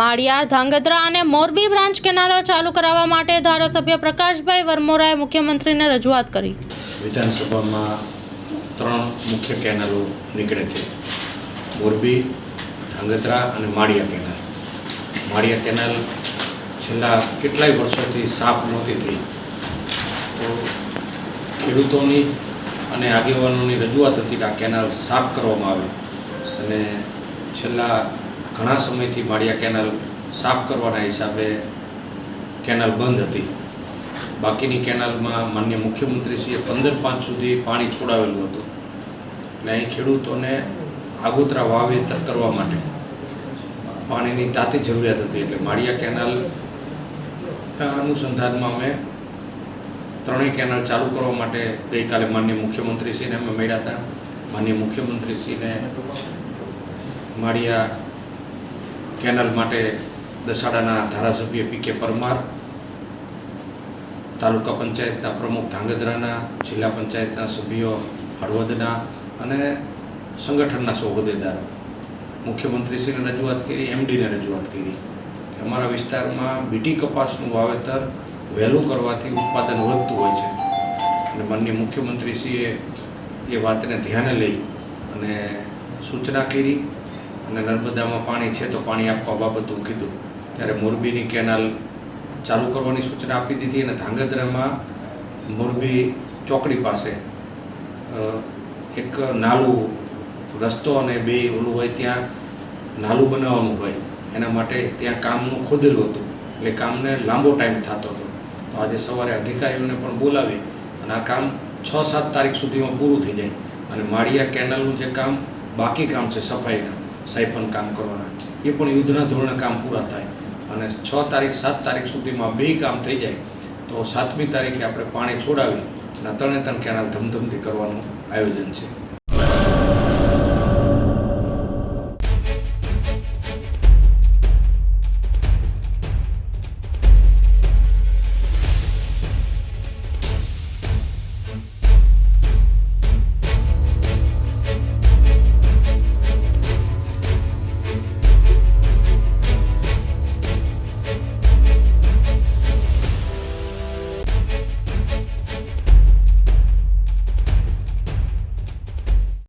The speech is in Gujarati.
માળિયા, ધાંગધ્રા અને મોરબી બ્રાન્ચ કેનાલો ચાલુ કરાવવા માટે ધારાસભ્ય પ્રકાશભાઈ વરમોરાએ મુખ્યમંત્રીને રજૂઆત કરી. વિધાનસભામાં ત્રણ મુખ્ય કેનાલો નીકળે છે. મોરબી, ધાંગધ્રા અને માળિયા કેનાલ. માળિયા કેનાલ છેલ્લા કેટલાય વર્ષોથી સાફ નહોતી થઈ. તો ખેડૂતોની અને આગેવાનોની રજૂઆત હતી કે આ કેનાલ સાફ કરવામાં આવે. અને છેલ્લા ઘણા સમયથી માળિયા કેનાલ સાફ કરવાના હિસાબે કેનાલ બંધ હતી. બાકીની કેનાલમાં માન્ય મુખ્યમંત્રીશ્રીએ પંદર પાંચ સુધી પાણી છોડાવેલું હતું. એટલે અહીં ખેડૂતોને આગોતરા વાવેતર કરવા માટે પાણીની તાતી જરૂરિયાત હતી. એટલે માળિયા કેનાલ અનુસંધાનમાં અમે ત્રણેય કેનાલ ચાલુ કરવા માટે ગઈકાલે માન્ય મુખ્યમંત્રીશ્રીને અમે મળ્યા હતા. માન્ય મુખ્યમંત્રીશ્રીને માળિયા કેનાલ માટે દસાડાના ધારાસભ્ય પી કે પરમાર, તાલુકા પંચાયતના પ્રમુખ ધાંગધ્રાના, જિલ્લા પંચાયતના સભ્યો હળવદના અને સંગઠનના સૌ મુખ્યમંત્રીશ્રીને રજૂઆત કરી, એમડીને રજૂઆત કરી અમારા વિસ્તારમાં બીટી કપાસનું વાવેતર વહેલું કરવાથી ઉત્પાદન વધતું હોય છે. અને માનનીય મુખ્યમંત્રીશ્રીએ એ વાતને ધ્યાને લઈ અને સૂચના કરી અને નર્મદામાં પાણી છે તો પાણી આપવા બાબતું કીધું. ત્યારે મોરબીની કેનાલ ચાલુ કરવાની સૂચના આપી દીધી અને ધાંગધ્રામાં મોરબી ચોકડી પાસે એક નાલું રસ્તો અને બે ઓલું હોય ત્યાં નાલું બનાવવાનું હોય. એના માટે ત્યાં કામનું ખોદેલું હતું. એટલે કામને લાંબો ટાઈમ થતો હતો. તો આજે સવારે અધિકારીઓને પણ બોલાવી અને આ કામ છ સાત તારીખ સુધીમાં પૂરું થઈ જાય. અને માળિયા કેનાલનું જે કામ, બાકી કામ છે સફાઈના સાયફન કામ કરવાના. એ પણ યુદ્ધના ધોરણે કામ પૂરા થાય. અને છ તારીખ, સાત તારીખ સુધીમાં બે કામ થઈ જાય. તો સાતમી તારીખે આપણે પાણી છોડાવી અને ત્રણે ત્રણ કેનાલ ધમધમથી કરવાનું આયોજન છે.